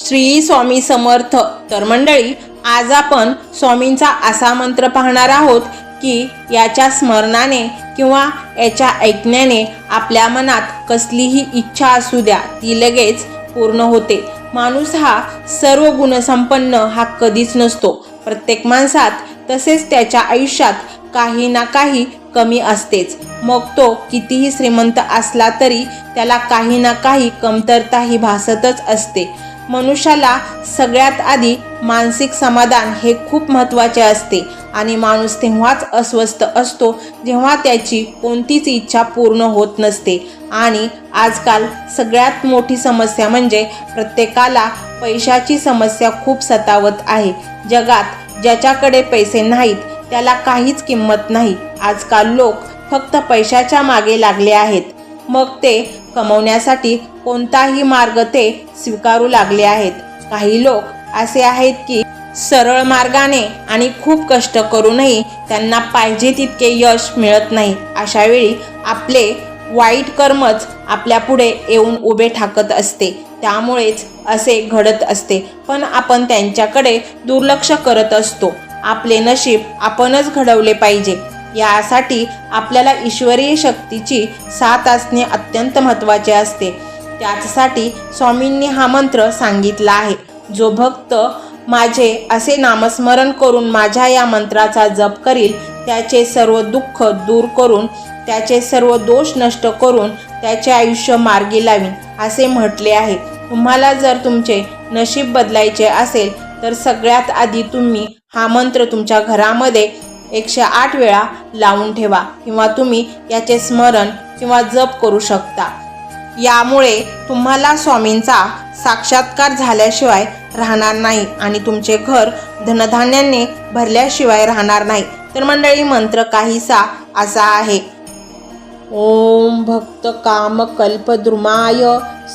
श्री स्वामी समर्थ. तर मंडळी आज आपण स्वामींचा असा मंत्र पाहणार आहोत की याच्या स्मरणाने किंवा याच्या ऐकण्याने आपल्या मनात कसलीही इच्छा असू द्या ती लगेच पूर्ण होते. माणूस हा सर्व गुणसंपन्न हा कधीच नसतो. प्रत्येक माणसात तसेच त्याच्या आयुष्यात काही ना काही कमी असतेच. मग तो कितीही श्रीमंत असला तरी त्याला काही ना काही कमतरता ही भासतच असते. मनुष्याला सगळ्यात आधी मानसिक समाधान हे खूप महत्त्वाचे असते. आणि माणूस तेव्हाच अस्वस्थ असतो जेव्हा त्याची कोणतीच इच्छा पूर्ण होत नसते. आणि आजकाल सगळ्यात मोठी समस्या म्हणजे प्रत्येकाला पैशाची समस्या खूप सतावत आहे. जगात ज्याच्याकडे पैसे नाहीत त्याला काहीच किंमत नाही. आजकाल लोक फक्त पैशाच्या मागे लागले आहेत. मग ते कमवण्यासाठी कोणताही मार्ग ते स्वीकारू लागले आहेत. काही लोक असे आहेत की सरळ मार्गाने आणि खूप कष्ट करूनही त्यांना पाहिजे तितके यश मिळत नाही. अशावेळी आपले वाईट कर्मच आपल्या पुढे येऊन उभे ठाकत असते. त्यामुळेच असे घडत असते. पण आपण त्यांच्याकडे दुर्लक्ष करत असतो. आपले नशीब आपणच घडवले पाहिजे. यासाठी आपल्याला ईश्वरीय शक्तीची साथ असणे अत्यंत महत्त्वाचे असते. त्याचसाठी स्वामींनी हा मंत्र सांगितला आहे. जो भक्त माझे असे नामस्मरण करून माझ्या या मंत्राचा जप करील त्याचे सर्व दुःख दूर करून त्याचे सर्व दोष नष्ट करून त्याचे आयुष्य मार्गी लावीन असे म्हटले आहे. तुम्हाला जर तुमचे नशीब बदलायचे असेल तर सगळ्यात आधी तुम्ही हा मंत्र तुमच्या घरामध्ये एकशे आठ वेळा लावून ठेवा किंवा तुम्ही याचे स्मरण किंवा जप करू शकता. यामुळे तुम्हाला स्वामींचा साक्षात्कार झाल्याशिवाय राहणार नाही आणि तुमचे घर धनधान्याने भरल्याशिवाय राहणार नाही. तर मंडळी मंत्र काहीसा असा आहे. ओम भक्त काम कल्पद्रुमाय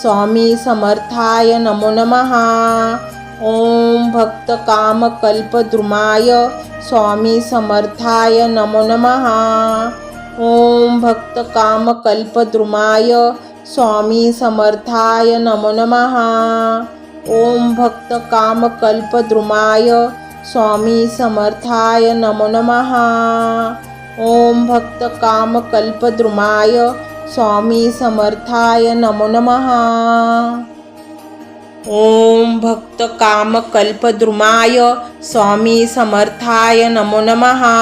स्वामी समर्थाय नमो नमहा ओम भक्त काम कल्पद्रुमाय स्वामी समर्थाय नमो नमः। ओम भक्त काम कल्पद्रुमाय स्वामी समर्थाय नमो नमः। ओम भक्त काम कल्पद्रुमाय स्वामी समर्थाय नमो नमः। ओम भक्त काम कल्पद्रुमाय स्वामी समर्थाय नमो नमः। ओम भक्त काम कल्पद्रुमाय स्वामी समर्थाय नमो नमहा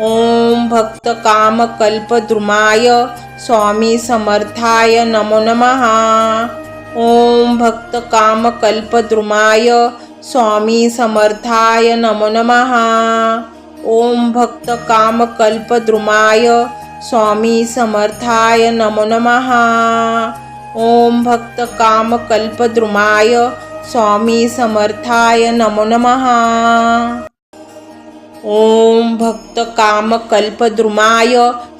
ओम भक्त काम कल्पद्रुमाय स्वामी समर्थाय नमो नमहा ओम भक्त काम कल्पद्रुमाय स्वामी समर्थाय नमो नमहा ओम भक्त काम कल्पद्रुमाय स्वामी समर्थाय नमो नमहा ओम भक्त काम कल्पद्रुमाय स्वामी समर्थाय नमो नमहा ओम भक्त काम कल्पद्रुमाय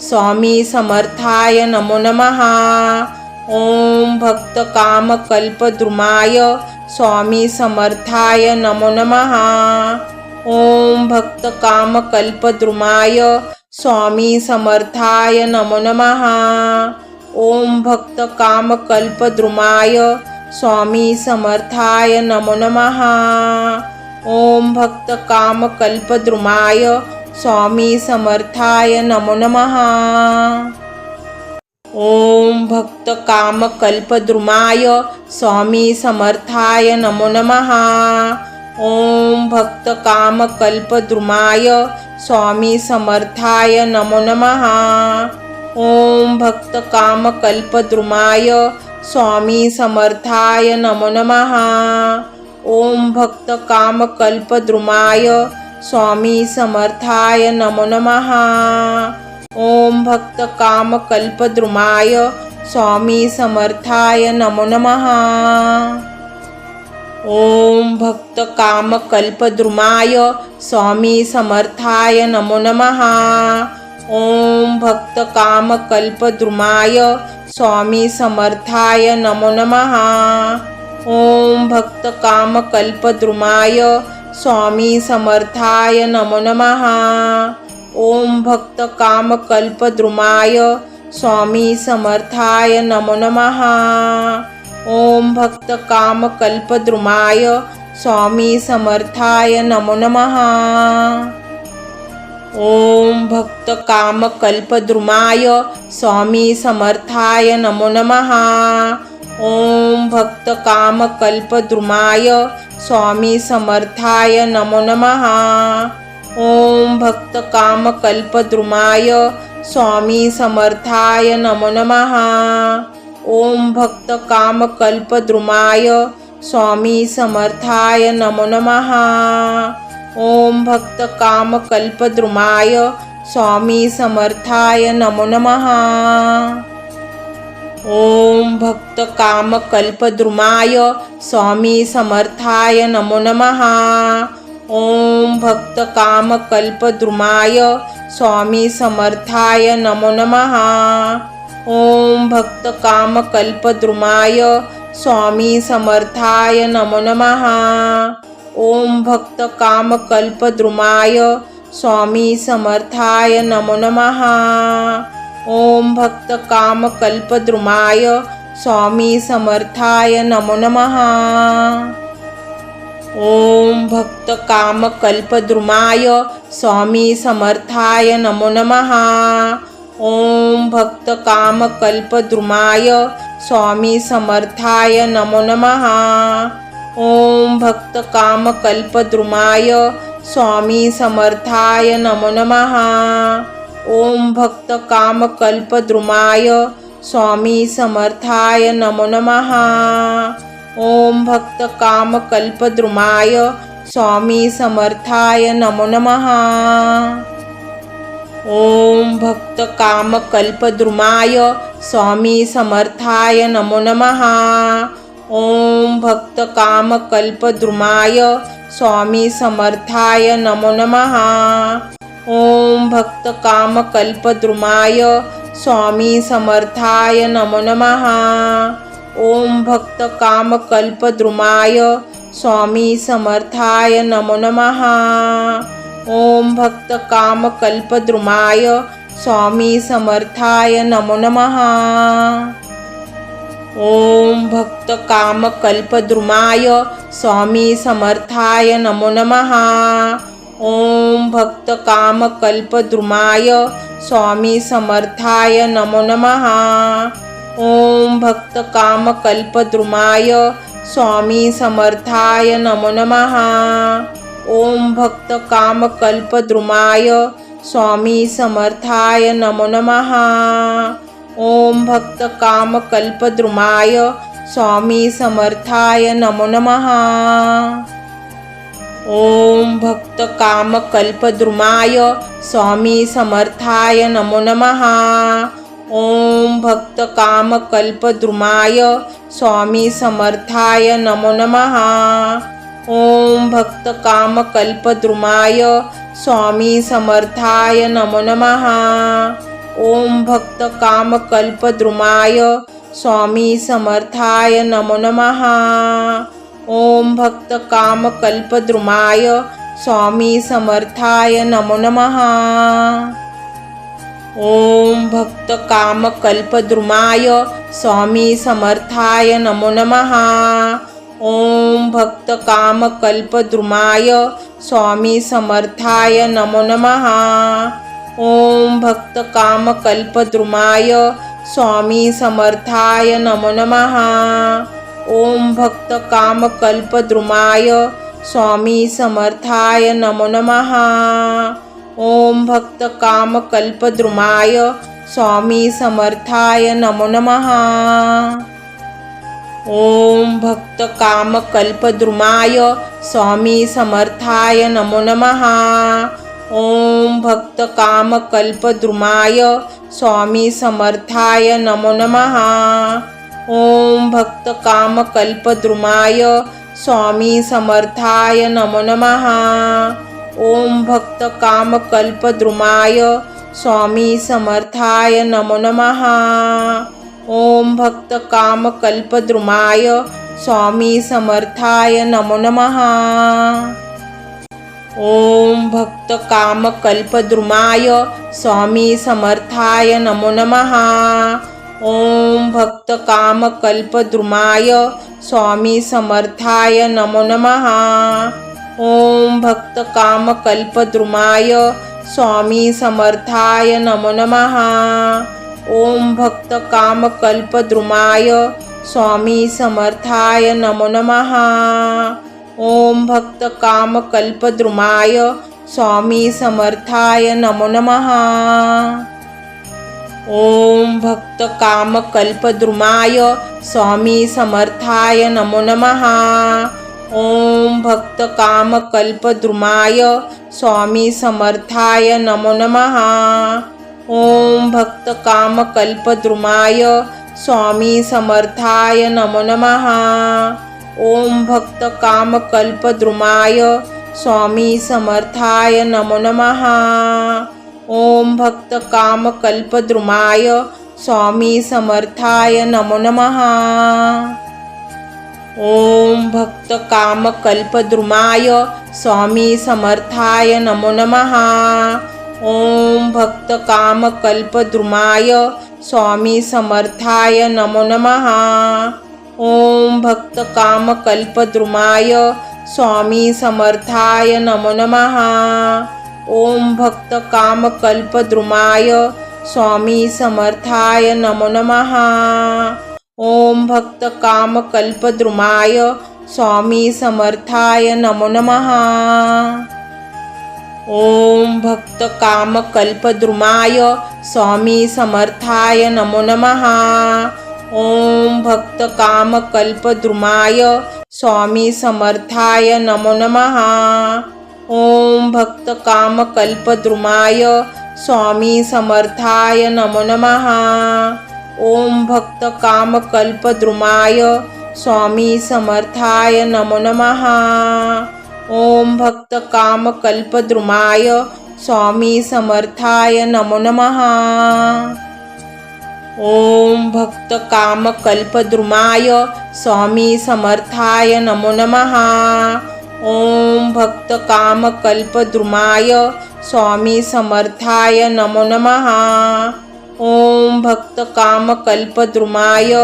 स्वामी समर्थाय नमो नमहा ओम भक्त काम कल्पद्रुमाय स्वामी समर्थाय नमो नमहा ओम भक्त काम कल्पद्रुमाय स्वामी समर्थाय नमो नमहा ओम भक्त काम कल्पद्रुमाय स्वामी समर्थाय नमो नमहा ओम भक्त काम कल्पद्रुमाय स्वामी समर्थाय नमो नमहा ओम भक्त काम कल्पद्रुमाय स्वामी समर्थाय नमो नमहा ओम भक्त काम कल्पद्रुमाय स्वामी समर्थाय नमो नमहा ओम भक्त काम कल्पद्रुमाय स्वामी समर्थाय नमो नमहा ओम भक्त काम कल्पद्रुमाय स्वामी समर्थाय नमो नमहा ओम भक्त काम कल्पद्रुमाय स्वामी समर्थाय नमो नमहा ओम भक्त काम कल्पद्रुमाय स्वामी समर्थाय नमो नमहा ओम भक्त काम कल्पद्रुमाय स्वामी समर्थाय नमो नमः। ओम भक्त काम कल्पद्रुमाय स्वामी समर्थाय नमो नमः। ओम भक्त काम कल्पद्रुमाय स्वामी समर्थाय नमो नमः। ओम भक्त काम कल्पद्रुमाय स्वामी समर्थाय नमो नमः। ओम भक्त काम कल्पद्रुमाय स्वामी समर्थाय नमो नमः। ओम भक्त काम कल्पद्रुमाय स्वामी समर्थाय नमो नमः। ओम भक्त काम कल्पद्रुमाय स्वामी समर्थाय नमो नमः। ओम भक्त काम कल्पद्रुमाय स्वामी समर्थाय नमो नमः। ओम भक्त काम कल्पद्रुमाय स्वामी समर्थाय नमो नमः। ओम भक्त काम कल्पद्रुमाय स्वामी समर्थाय नमो नमः। ओम भक्त काम कल्पद्रुमाय स्वामी समर्थाय नमो नमः। ओम भक्त काम कल्पद्रुमाय स्वामी समर्थाय नमो नमः। ओम भक्त काम कल्पद्रुमाय स्वामी समर्थाय नमो नमः. ओम भक्त काम कल्पद्रुमाय स्वामी समर्थाय नमो नमः. ओम भक्त काम कल्पद्रुमाय स्वामी समर्थाय नमो नमः. ओम भक्त काम कल्पद्रुमाय स्वामी समर्थाय नमो नमः. ओम भक्त काम कल्पद्रुमाय स्वामी समर्थाय नमो नमः। ओम भक्त काम कल्पद्रुमाय स्वामी समर्थाय नमो नमः। ओम भक्त काम कल्पद्रुमाय स्वामी समर्थाय नमो नमः। ओम भक्त काम कल्पद्रुमाय स्वामी समर्थाय नमो नमः। ओम भक्त काम कल्पद्रुमाय स्वामी समर्थाय नमो नमः। ओम भक्त काम कल्पद्रुमाय स्वामी समर्थाय नमो नमः। ओम भक्त काम कल्पद्रुमाय स्वामी समर्थाय नमो नमः। ओम भक्त काम कल्पद्रुमाय स्वामी समर्थाय नमो नमः। ओम भक्त काम कल्पद्रुमाय स्वामी समर्थाय नमो नमः। ओम भक्त काम कल्पद्रुमाय स्वामी समर्थाय नमो नमः। ओम भक्त काम कल्पद्रुमाय स्वामी समर्थाय नमो नमः। ओम भक्त काम कल्पद्रुमाय स्वामी समर्थाय नमो नमः। ओम भक्त काम कल्पद्रुमाय स्वामी समर्थाय नमो नमः। ओम भक्त काम कल्पद्रुमाय स्वामी समर्थाय नमो नमः। ओम भक्त काम कल्पद्रुमाय स्वामी समर्थाय नमो नमः। ओम भक्त काम कल्पद्रुमाय स्वामी समर्थाय नमो नमः। ओम भक्त काम कल्पद्रुमाय स्वामी समर्थाय नमो नमः। ओम भक्त काम कल्पद्रुमाय स्वामी समर्थाय नमो नमः। ओम भक्त काम कल्पद्रुमाय स्वामी समर्थाय नमो नमः। ओम भक्त काम कल्पद्रुमाय स्वामी समर्थाय नमो नमः। ओम भक्त काम कल्पद्रुमाय स्वामी समर्थाय नमो नमः। ओम भक्त काम कल्पद्रुमाय स्वामी समर्थाय नमो नमः। ओम भक्त काम कल्पद्रुमाय स्वामी समर्थाय नमो नमः। ओम भक्त काम कल्पद्रुमाय स्वामी समर्थाय नमो नमः। ओम भक्त काम कल्पद्रुमाय स्वामी समर्थाय नमो नमः। ओम भक्त काम कल्पद्रुमाय स्वामी समर्थाय नमो नमः। ओम भक्त काम कल्पद्रुमाय स्वामी समर्थाय नमो नमः। ओम भक्त काम कल्पद्रुमाय स्वामी समर्थाय नमो नमः। ओम भक्त काम कल्पद्रुमाय स्वामी समर्थाय नमो नमः। ओम भक्त काम कल्पद्रुमाय स्वामी समर्थाय नमो नमः। ओम भक्त काम कल्पद्रुमाय स्वामी समर्थाय नमो नमः। ओम भक्त काम कल्पद्रुमाय स्वामी समर्थाय नमो नमः। ओम भक्त काम कल्पद्रुमाय स्वामी समर्थाय नमो नमः। ओम भक्त काम कल्पद्रुमाय स्वामी समर्थाय नमो नमः। ओम भक्त काम कल्पद्रुमाय स्वामी समर्थाय नमो नमः। ओम भक्त काम कल्पद्रुमाय स्वामी समर्थाय नमो नमः। ओम भक्त काम कल्पद्रुमाय स्वामी समर्थाय नमो नमः. ओम भक्त काम कल्पद्रुमाय स्वामी समर्थाय नमो नमः. ओम भक्त काम कल्पद्रुमाय स्वामी समर्थाय नमो नमः. ओम भक्त काम कल्पद्रुमाय स्वामी समर्थाय नमो नमः. ओम भक्त काम कल्पद्रुमाय स्वामी समर्थाय नमो नमः। ओम भक्त काम कल्पद्रुमाय स्वामी समर्थाय नमो नमः। ओम भक्त काम कल्पद्रुमाय स्वामी समर्थाय नमो नमः। ओम भक्त काम कल्पद्रुमाय स्वामी समर्थाय नमो नमः। ओम भक्त काम कल्पद्रुमाय स्वामी समर्थाय नमो नमः। ओम भक्त काम कल्पद्रुमाय स्वामी समर्थाय नमो नमः। ओम भक्त काम कल्पद्रुमाय स्वामी समर्थाय नमो नमः। ओम भक्त काम कल्पद्रुमाय स्वामी समर्थाय नमो नमः। ओम भक्त काम कल्पद्रुमाय स्वामी समर्थाय नमो नमः। ओम भक्त काम कल्पद्रुमाय स्वामी समर्थाय नमो नमः। ओम भक्त काम कल्पद्रुमाय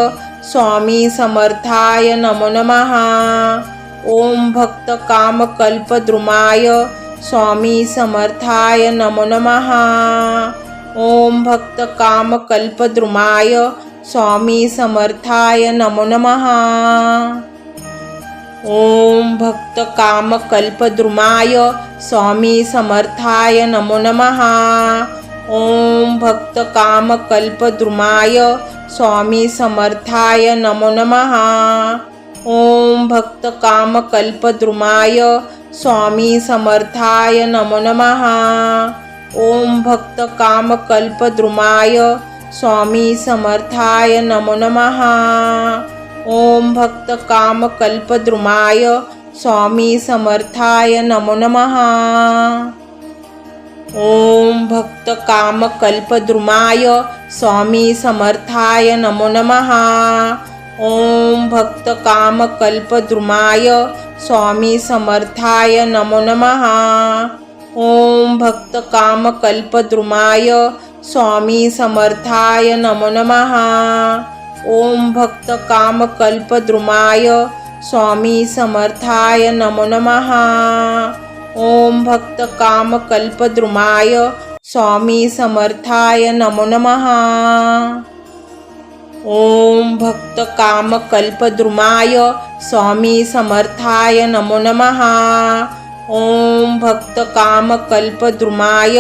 स्वामी समर्थाय नमो नमः। ओम भक्त काम कल्पद्रुमाय स्वामी समर्थाय नमो नमः। ओम भक्त काम कल्पद्रुमाय स्वामी समर्थाय नमो नमः। ओम भक्त काम कल्पद्रुमाय स्वामी समर्थाय नमो नमः। ओम भक्त काम कल्पद्रुमाय स्वामी समर्थाय नमो नमः। ओम भक्त काम कल्पद्रुमाय स्वामी समर्थाय नमो नमः। ओम भक्त काम कल्पद्रुमाय स्वामी समर्थाय नमो नमः। ओम भक्त काम कल्पद्रुमाय स्वामी समर्थाय नमो नमः। ओम भक्त काम कल्पद्रुमाय स्वामी समर्थाय नमो नमः। ओम भक्त काम कल्पद्रुमाय स्वामी समर्थाय नमो नमः। ओम भक्त काम कल्पद्रुमाय स्वामी समर्थाय नमो नमः। ओम भक्त काम कल्पद्रुमाय स्वामी समर्थाय नमो नमः। ओम भक्त काम कल्पद्रुमाय स्वामी समर्थाय नमो नमः। ओम भक्त काम कल्पद्रुमाय स्वामी समर्थाय नमो नमः। ओम भक्त काम कल्पद्रुमाय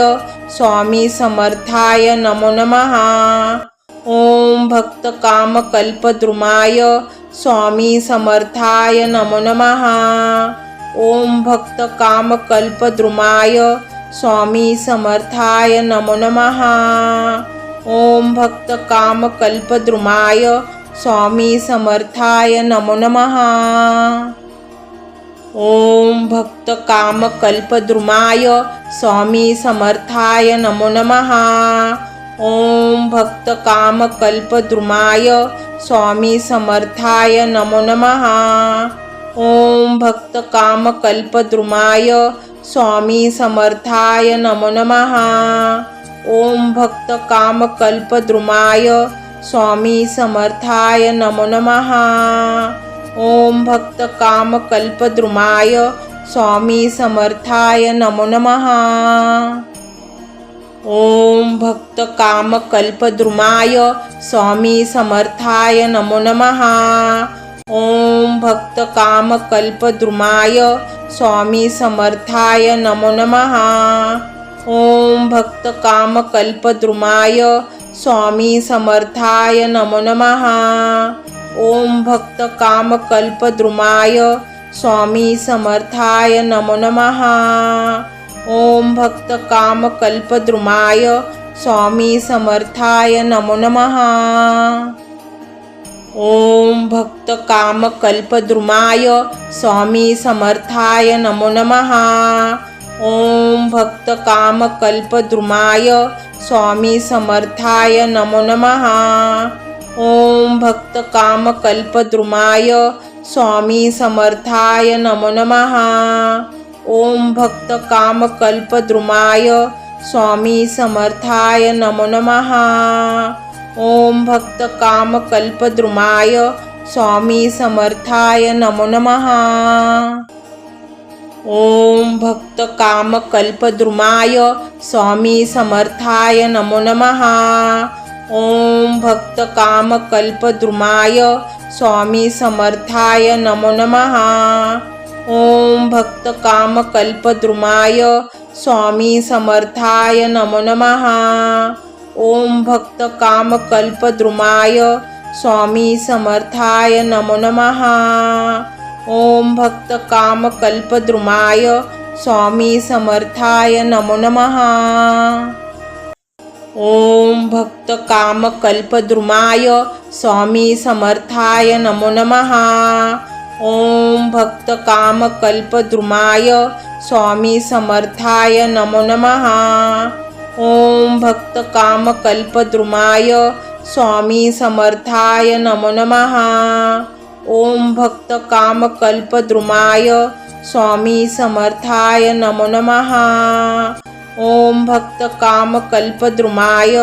स्वामी समर्थाय नमो नमः। ओम भक्त काम कल्पद्रुमाय स्वामी समर्थाय नमो नमः। ओम भक्त काम कल्पद्रुमाय स्वामी समर्थाय नमो नमः। ओम भक्त काम कल्पद्रुमाय स्वामी समर्थाय नमो नमः। ओम भक्त काम कल्पद्रुमाय स्वामी समर्थाय नमो नमः। ओम भक्त काम कल्पद्रुमाय स्वामी समर्थाय नमो नमः। ओम भक्त काम कल्पद्रुमाय स्वामी समर्थाय नमो नमः। ओम भक्त काम कल्पद्रुमाय स्वामी समर्थाय नमो नमः। ओम भक्त काम कल्पद्रुमाय स्वामी समर्थाय नमो नमः। ओम भक्त काम कल्पद्रुमाय स्वामी समर्थाय नमो नमः। ओम भक्त काम कल्पद्रुमाय स्वामी समर्थाय नमो नमः। ओम भक्त काम कल्पद्रुमाय स्वामी समर्थाय नमो नमः। ओम भक्त काम कल्पद्रुमाय स्वामी समर्थाय नमो नमः। ओम भक्त काम कल्पद्रुमाय स्वामी समर्थाय नमो नमः। ओम भक्त काम कल्पद्रुमाय स्वामी समर्थाय नमो नमः। ओम भक्त काम कल्पद्रुमाय स्वामी समर्थाय नमो नमः। ओम भक्त काम कल्पद्रुमाय स्वामी समर्थाय नमो नमः। ओम भक्त काम कल्पद्रुमाय स्वामी समर्थाय नमो नमः। ओम भक्त काम कल्पद्रुमाय स्वामी समर्थाय नमो नमः। ओम भक्त काम कल्पद्रुमाय स्वामी समर्थाय नमो नमः। ओम भक्त काम कल्पद्रुमाय स्वामी समर्थाय नमो नमः। ओम भक्त काम कल्पद्रुमाय स्वामी समर्थाय नमो नमः। ओम भक्त काम कल्पद्रुमाय स्वामी समर्थाय नमो नमः। ओम भक्त काम कल्पद्रुमाय स्वामी समर्थाय नमो नमः। ओम भक्त काम कल्पद्रुमाय स्वामी समर्थाय नमो नमः। ओम भक्त काम कल्पद्रुमाय स्वामी समर्थाय नमो नमः। ओम भक्त काम कल्पद्रुमाय स्वामी समर्थाय नमो नमः। ओम भक्त काम कल्पद्रुमाय स्वामी समर्थाय नमो नमः। ओम भक्त काम कल्पद्रुमाय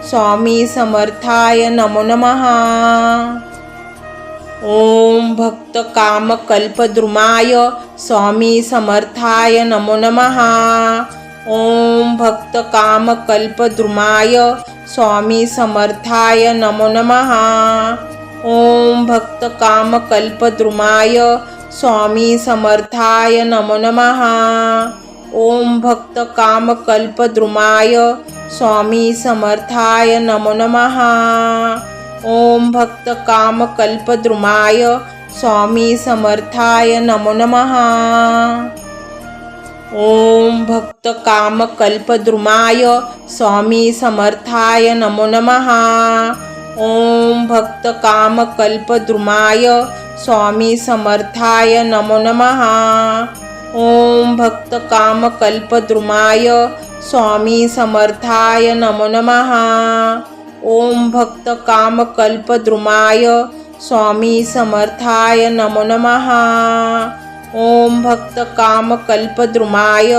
स्वामी समर्थाय नमो नमः। ओम भक्त काम कल्पद्रुमाय स्वामी समर्थाय नमो नमः। ओम भक्त काम कल्पद्रुमाय स्वामी समर्थाय नमो नमः। ओम भक्त काम कल्पद्रुमाय स्वामी समर्थाय नमो नमः। ओम भक्त काम कल्पद्रुमाय स्वामी समर्थाय नमो नमः। ओम भक्त काम कल्पद्रुमाय स्वामी समर्थाय नमो नमः। ओम भक्त काम कल्पद्रुमाय स्वामी समर्थाय नमो नमः। ओम भक्त काम कल्पद्रुमाय स्वामी समर्थाय नमो नमः। ओम भक्त काम कल्पद्रुमाय स्वामी समर्थाय नमो नमः। ओम भक्त काम कल्पद्रुमाय स्वामी समर्थाय नमो नमः। ओम भक्त काम कल्पद्रुमाय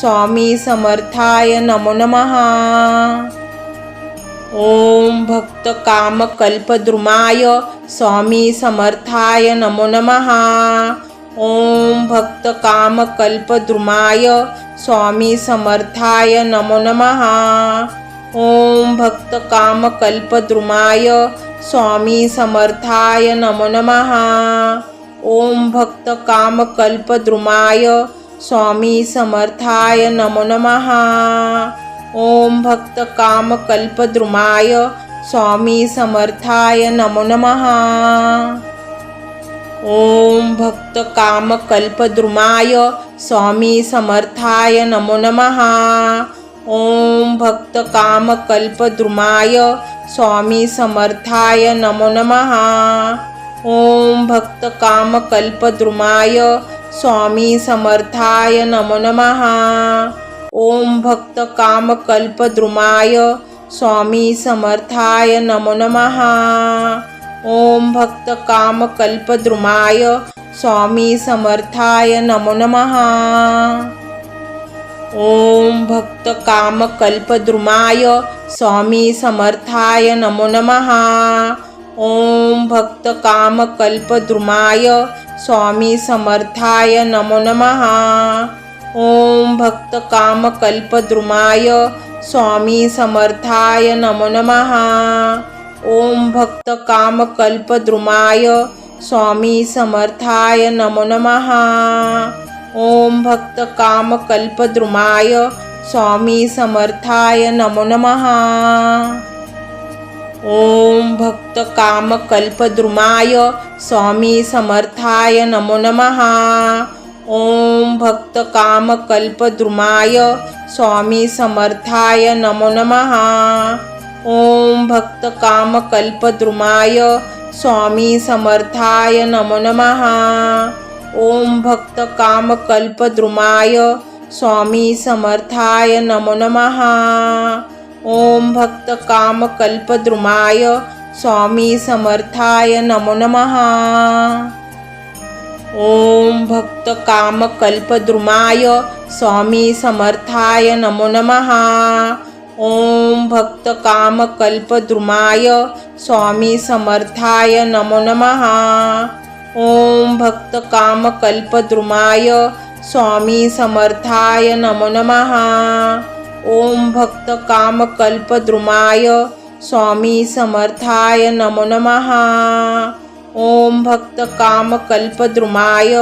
स्वामी समर्थाय नमो नमः। ओम भक्त काम कल्पद्रुमाय स्वामी समर्थाय नमो नमः। ओम भक्त काम कल्पद्रुमाय स्वामी समर्थाय नमो नमः। ओम भक्त काम कल्पद्रुमाय स्वामी समर्थाय नमो नमः। ओम भक्त काम कल्पद्रुमाय स्वामी समर्थाय नमो नमः। ओम भक्त काम कल्पद्रुमाय स्वामी समर्थाय नमो नमः। ओम भक्त काम कल्पद्रुमाय स्वामी समर्थाय नमो नमः। ओम भक्त काम कल्पद्रुमाय स्वामी समर्थाय नमो नमः। ओम भक्त काम कल्पद्रुमाय स्वामी समर्थाय नमो नमः। ओम भक्त काम कल्पद्रुमाय स्वामी समर्थाय नमो नमः। ओम भक्त काम कल्पद्रुमाय स्वामी समर्थाय नमो नमः। ओम भक्त काम कल्पद्रुमाय स्वामी समर्थाय नमो नमः। ओम भक्त काम कल्पद्रुमाय स्वामी समर्थाय नमो नमः। ओम भक्त काम कल्पद्रुमाय स्वामी समर्थाय नमो नमः। ओम भक्त काम कल्पद्रुमाय स्वामी समर्थाय नमो नमः। ओम भक्त काम कल्पद्रुमाय स्वामी समर्थाय नमो नमः। ओम भक्त काम कल्पद्रुमाय स्वामी समर्थाय नमो नमः। ओम भक्त काम कल्पद्रुमाय स्वामी समर्थाय नमो नमः। ओम भक्त काम कल्पद्रुमाय स्वामी समर्थाय नमो नमः। ओम भक्त काम कल्पद्रुमाय स्वामी समर्थाय नमो नमः। ओम भक्त काम कल्पद्रुमाय स्वामी समर्थाय नमो नमः। ओम भक्त काम कल्पद्रुमाय स्वामी समर्थाय नमो नमः। ओम भक्त काम कल्पद्रुमाय स्वामी समर्थाय नमो नमः। ओम भक्त काम कल्पद्रुमाय स्वामी समर्थाय नमो नमः। ओम भक्त काम कल्पद्रुमाय स्वामी समर्थाय नमो नमः। ओम भक्त काम कल्पद्रुमाय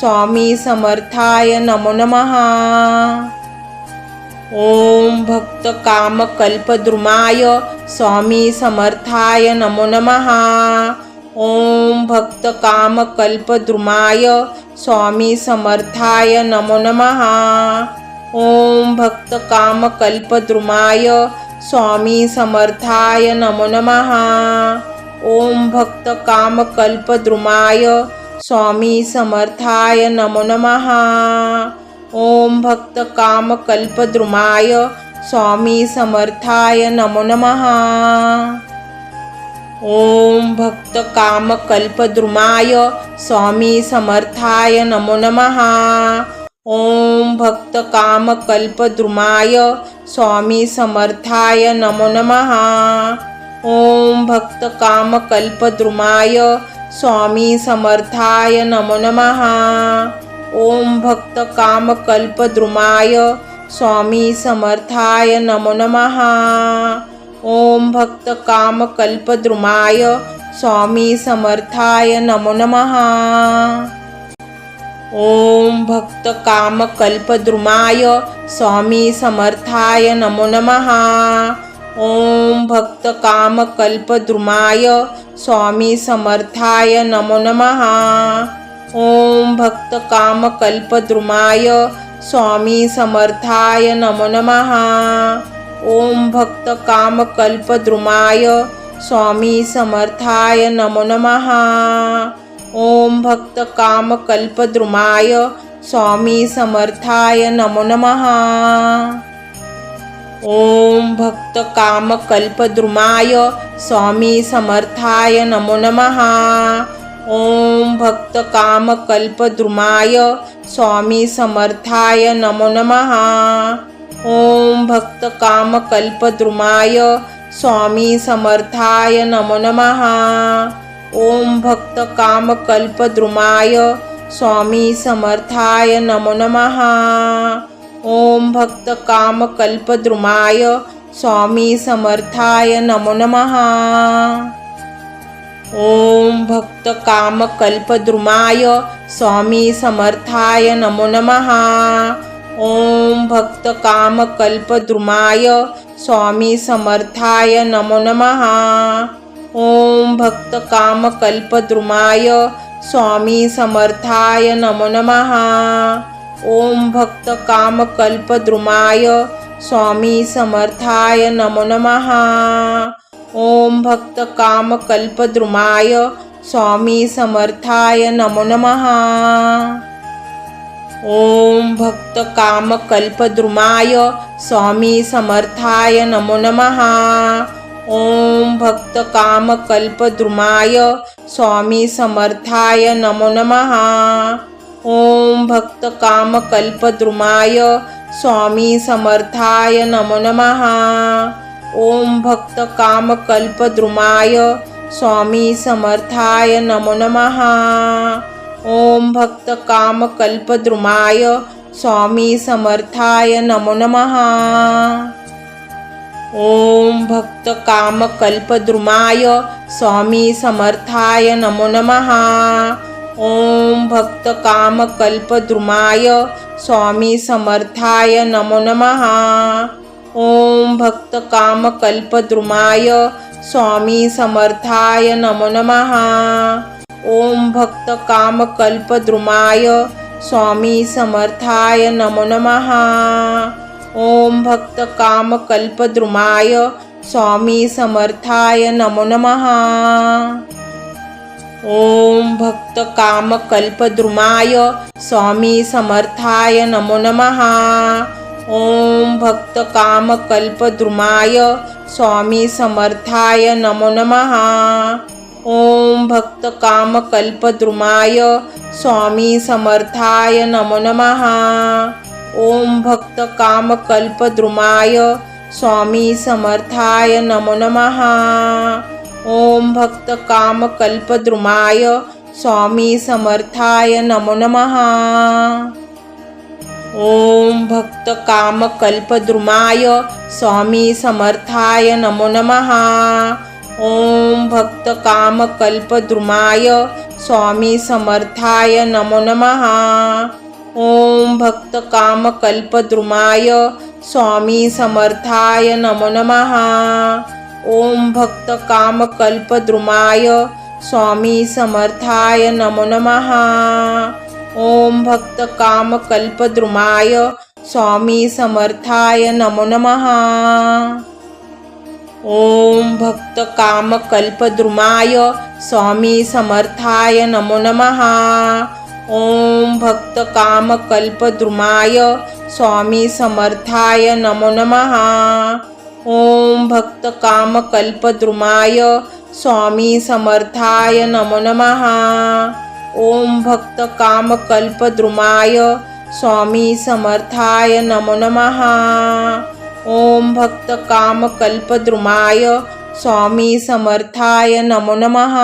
स्वामी समर्थाय नमो नमः। ओम भक्त काम कल्पद्रुमाय स्वामी समर्थाय नमो नमः। ओम भक्त काम कल्पद्रुमाय स्वामी समर्थाय नमो नमः। ओम भक्त काम कल्पद्रुमाय स्वामी समर्थाय नमो नमः। ओम भक्त काम कल्पद्रुमाय स्वामी समर्थाय नमो नमः। ओम भक्त काम कल्पद्रुमाय स्वामी समर्थाय नमो नमः। ओम भक्त काम कल्पद्रुमाय स्वामी समर्थाय नमो नमः। ओम भक्त काम कल्पद्रुमाय स्वामी समर्थाय नमो नमः। ओम भक्त काम कल्पद्रुमाय स्वामी समर्थाय नमो नमः। ओम भक्त काम कल्पद्रुमाय स्वामी समर्थाय नमो नमः. ओम भक्त काम कल्पद्रुमाय स्वामी समर्थाय नमो नमः. ओम भक्त काम कल्पद्रुमाय स्वामी समर्थाय नमो नमः. ओम भक्त काम कल्पद्रुमाय स्वामी समर्थाय नमो नमः. ओम भक्त काम कल्पद्रुमाय स्वामी समर्थाय नमो नमः। ओम भक्त काम कल्पद्रुमाय स्वामी समर्थाय नमो नमः। ओम भक्त काम कल्पद्रुमाय स्वामी समर्थाय नमो नमः। ओम भक्त काम कल्पद्रुमाय स्वामी समर्थाय नमो नमः। ओम भक्त काम कल्पद्रुमाय स्वामी समर्थाय नमो नमः। ओम भक्त काम कल्पद्रुमाय स्वामी समर्थाय नमो नमः। ओम भक्त काम कल्पद्रुमाय स्वामी समर्थाय नमो नमः। ओम भक्त काम कल्पद्रुमाय स्वामी समर्थाय नमो नमः। ओम भक्त काम कल्पद्रुमाय स्वामी समर्थाय नमो नमः। ओम भक्त काम कल्पद्रुमाय स्वामी समर्थाय नमो नमः। ओम भक्त काम कल्पद्रुमाय स्वामी समर्थाय नमो नमः। ओम भक्त काम कल्पद्रुमाय स्वामी समर्थाय नमो नमः। ओम भक्त काम कल्पद्रुमाय स्वामी समर्थाय नमो नमः. ओम भक्त काम कल्पद्रुमाय स्वामी समर्थाय नमो नमः. ओम भक्त काम कल्पद्रुमाय स्वामी समर्थाय नमो नमः. ओम भक्त काम कल्पद्रुमाय स्वामी समर्थाय नमो नमः. ओम भक्त काम कल्पद्रुमाय स्वामी समर्थाय नमो नमः। ओम भक्त काम कल्पद्रुमाय स्वामी समर्थाय नमो नमः। ओम भक्त काम कल्पद्रुमाय स्वामी समर्थाय नमो नमः। ओम भक्त काम कल्पद्रुमाय स्वामी समर्थाय नमो नमः। ओम भक्त काम कल्पद्रुमाय स्वामी समर्थाय नमो नमः। ओम भक्त काम कल्पद्रुमाय स्वामी समर्थाय नमो नमः। ओम भक्त काम कल्पद्रुमाय स्वामी समर्थाय नमो नमः। ओम भक्त काम कल्पद्रुमाय स्वामी समर्थाय नमो नमः। ओम भक्त काम कल्पद्रुमाय स्वामी समर्थाय नमो नमः। ओम भक्त काम कल्पद्रुमाय स्वामी समर्थाय नमो नमः। ओम भक्त काम कल्पद्रुमाय स्वामी समर्थाय नमो नमः। ओम भक्त काम कल्पद्रुमाय स्वामी समर्थाय नमो नमः। ओम भक्त काम कल्पद्रुमाय स्वामी समर्थाय नमो नमः। ओम भक्त काम कल्पद्रुमाय स्वामी समर्थाय नमो नमः। ओम भक्त काम कल्पद्रुमाय स्वामी समर्थाय नमो नमः। ओम भक्त काम कल्पद्रुमाय स्वामी समर्थाय नमो नमः। ओम भक्त काम कल्पद्रुमाय स्वामी समर्थाय नमो नमः. ओम भक्त काम कल्पद्रुमाय स्वामी समर्थाय नमो नमः. ओम भक्त काम कल्पद्रुमाय स्वामी समर्थाय नमो नमः. ओम भक्त काम कल्पद्रुमाय स्वामी समर्थाय नमो नमः. ओम भक्त काम कल्पद्रुमाय स्वामी समर्थाय नमो नमः। ओम भक्त काम कल्पद्रुमाय स्वामी समर्थाय नमो नमः।